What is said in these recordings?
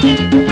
Thank you.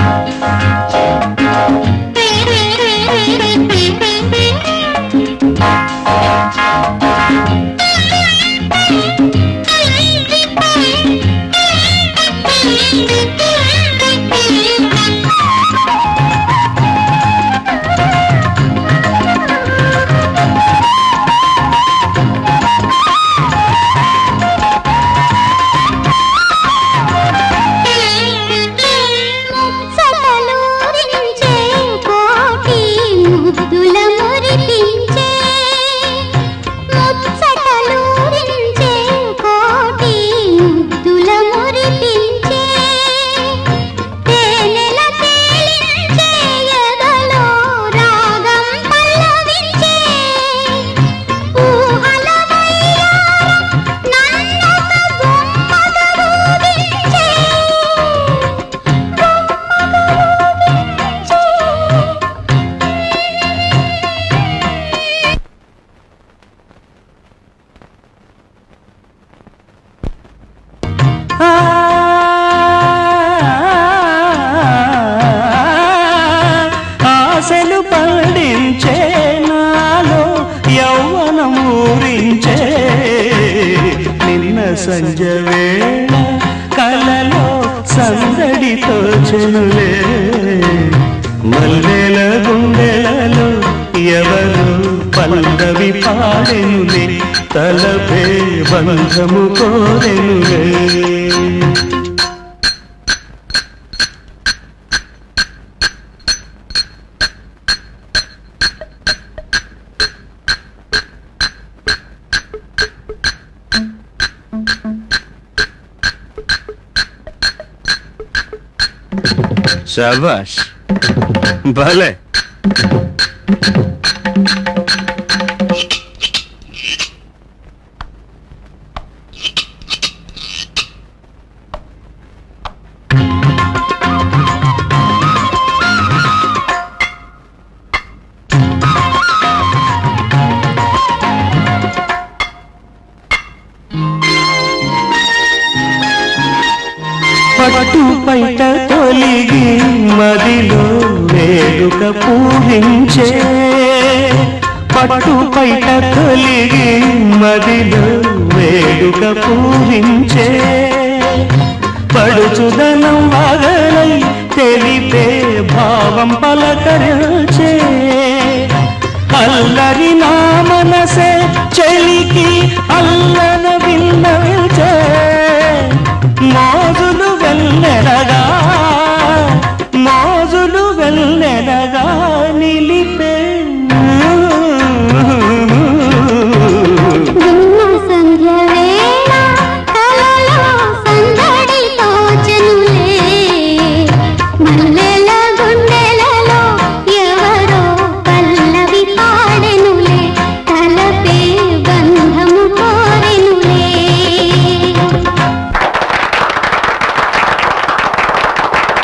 సంజవేళ కలలో సందడి చెనులే. మల్లెల గుండెలలో ఎవరు పల్లవి పాడెనులే తలపే బంధము కోరెనులే. Savas. Vale. పటు పైట తొలిగి మదిలో వేడుక పూరించే పట్టు పైట తొలిగి మదిలో వేడుక పూరించే పడుచుదనం వగలై తెలిపే భావం పలకరించే. అల్లరి నా మనసే చెలికి అల్లన విన్నవించే